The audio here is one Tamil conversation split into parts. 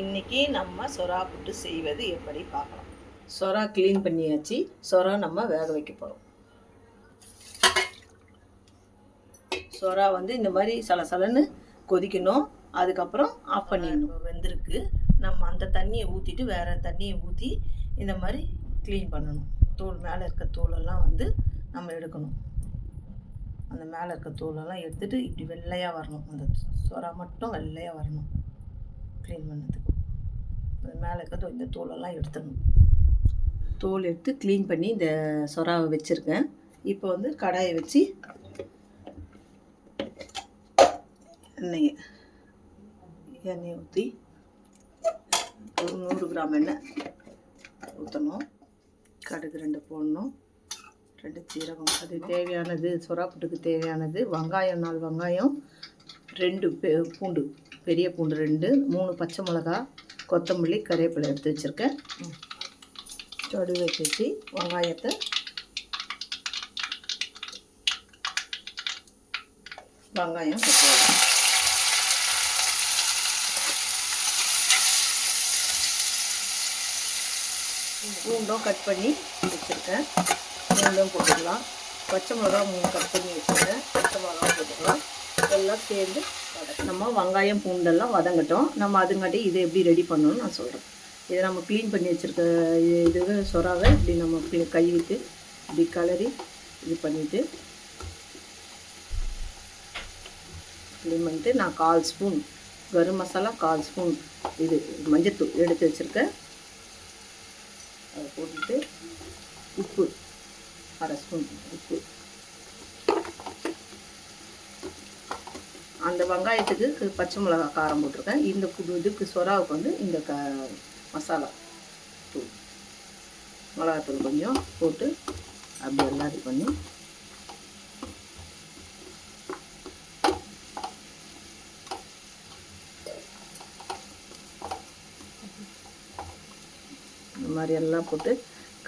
இன்னைக்கு நம்ம சொரா புட்டு செய்வது எப்படி பார்க்கலாம். சொரா க்ளீன் பண்ணியாச்சு. சொரா நம்ம வேக வைக்க போகிறோம் சொரா வந்து இந்த மாதிரி சலசலன்னு கொதிக்கணும். அதுக்கப்புறம் ஆஃப் பண்ணிடணும். வெந்திருக்கு. நம்ம அந்த தண்ணியை ஊற்றிட்டு வேறு தண்ணியை ஊற்றி இந்த மாதிரி க்ளீன் பண்ணணும். தோல் மேலே இருக்க தோலெல்லாம் வந்து நம்ம எடுக்கணும். அந்த மேலே இருக்க தோலெல்லாம் எடுத்துட்டு இப்படி வெள்ளையாக வரணும். அந்த சொரா மட்டும் வெள்ளையாக வரணும். க்ளீன் பண்ணதுக்கு. மேலே இருக்க இந்த தோலெல்லாம் எடுத்துடணும். தோல் எடுத்து க்ளீன் பண்ணி இந்த சொராவை வச்சுருக்கேன். இப்போ வந்து கடாயை வச்சு எண்ணெயை எண்ணெயை ஊற்றி ஒரு நூறு கிராம் எண்ணெய் ஊற்றணும் கடுகு ரெண்டு போடணும். ரெண்டு சீரகம். அது தேவையானது சொராப்புட்டுக்கு தேவையானது. வெங்காயம் நாலு வெங்காயம். ரெண்டு பெ பூண்டு பெரிய பூண்டு ரெண்டு மூணு பச்சை மிளகா கொத்தமல்லி கருவேப்பிலை எடுத்து வச்சுருக்கேன். கடுகு வச்சு வெங்காயத்தை வெங்காயம் கொத்தமல்லி பூண்டும் கட் பண்ணி வச்சுருக்கேன். பூண்டும் போட்டுக்கலாம். பச்சை மிளகா மூணு கட் பண்ணி வச்சுருக்கேன். பச்சை மிளகா போட்டுக்கலாம். இதெல்லாம் சேர்ந்து நம்ம வெங்காயம் பூண்டெல்லாம் வதங்கட்டும். நம்ம அதுங்காட்டி இதை எப்படி ரெடி பண்ணணும்னு நான் சொல்கிறேன் இதை நம்ம க்ளீன் பண்ணி வச்சுருக்க இது சொராவை இப்படி நம்ம கை கழுவிட்டு இப்படி கலரி இது பண்ணிவிட்டு க்ளீன் பண்ணிட்டு நான் கால் ஸ்பூன் கரும் மசாலா கால் ஸ்பூன் இது மஞ்சத்தூள் எடுத்து வச்சுருக்கேன். அதை போட்டுட்டு உப்பு அரை ஸ்பூன் உப்பு. அந்த வெங்காயத்துக்கு பச்சை மிளகா காரம் போட்டிருக்கேன். இந்த புது இதுக்கு சொராவுக்கு வந்து இந்த க மசாலா தூள். மிளகாத்தூள் கொஞ்சம் போட்டு அப்படி எல்லாம் இது பண்ணி இந்த மாதிரி எல்லாம் போட்டு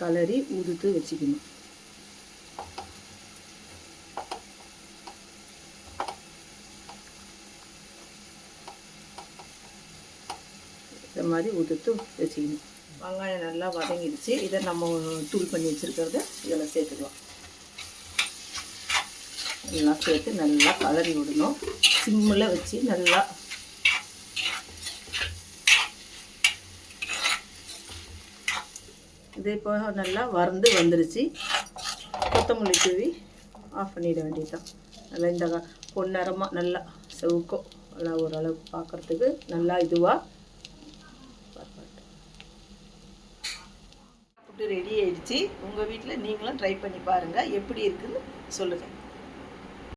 கலரி உதுத்து வச்சுக்கணும். இந்த மாதிரி உதுத்து வச்சுக்கணும். வெங்காயம் நல்லா வதங்கிடுச்சு. இதை நம்ம தூள் பண்ணி வச்சுருக்கிறத இதில் சேர்த்துக்கலாம். எல்லாம் சேர்த்து நல்லா கலரி விடணும். சிம்மில் வச்சு நல்லா இது இப்போ நல்லா வறந்து வந்துருச்சு. கொத்தமல்லி தூவி ஆஃப் பண்ணிட வேண்டியதுதான். நல்லா இந்த பொன்னரமாக நல்லா செவுக்கும் நல்லா ஓரளவு பார்க்குறதுக்கு நல்லா இதுவாக ஃபுட்டு ரெடி ஆயிடுச்சு. உங்கள் வீட்டில் நீங்களும் ட்ரை பண்ணி பாருங்கள் எப்படி இருக்குதுன்னு சொல்லுங்கள்